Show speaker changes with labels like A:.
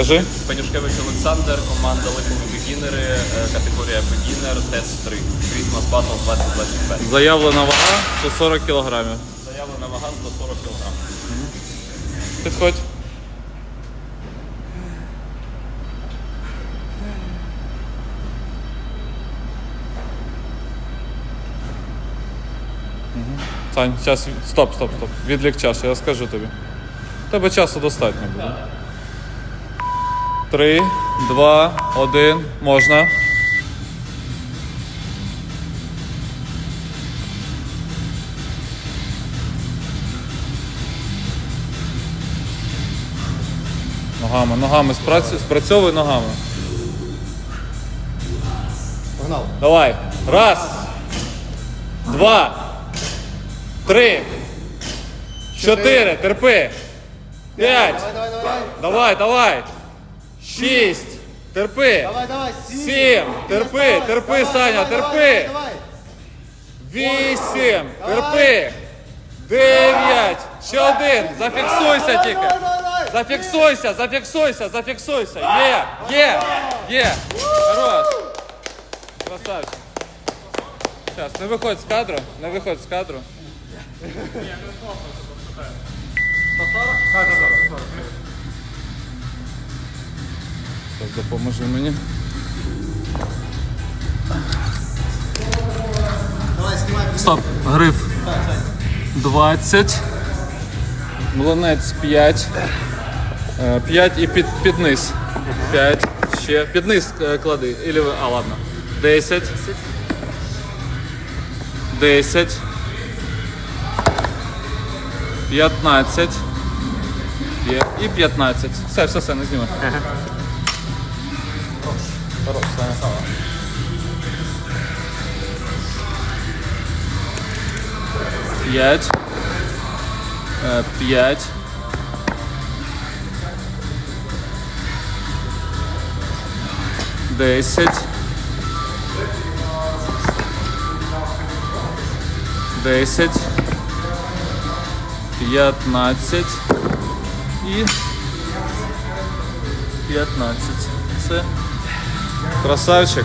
A: Кажи.
B: Пенюшкевич Олександр, команда Лихові бігінери, категорія бігінер, тест 3. Christmas Battle 2025.
A: Заявлена вага 140 кілограмів.
B: Заявлена вага 140 кг.
A: Підходь. Сань, час. Стоп, стоп, стоп. Відлік часу, я скажу тобі. Тебе часу достатньо буде. Три, два, один. Можна. Ногами, ногами, спрацю... спрацьовуй ногами.
C: Погнали.
A: Давай. Раз. Два. Три. Чотири. Терпи. П'ять.
C: Давай, давай, давай.
A: Давай, давай. Шість. Терпи.
C: Давай, давай.
A: Сім. Терпи,
C: Давай,
A: терпи,
C: давай,
A: Саня,
C: давай,
A: терпи.
C: давай, давай.
A: Вісім.
C: Давай.
A: Терпи. Дев'ять. Ще один. Зафіксуйся тільки. Зафіксуйся, зафіксуйся, зафіксуйся. Є, є, є. Хорош. Красавчик. Зараз, не виходь з кадру, не виходь з кадру. Так, допоможи мені. Стоп, гриф 20. Млинець 5. 5 і під, під низ. 5. Ще. Під низ е, клади. Ілі, ви- а, ладно. 10. 10. 15. Є. І 15. Все, все, все, не знімай. 5, 5, 10, 10, 15 и 15. Це красавчик.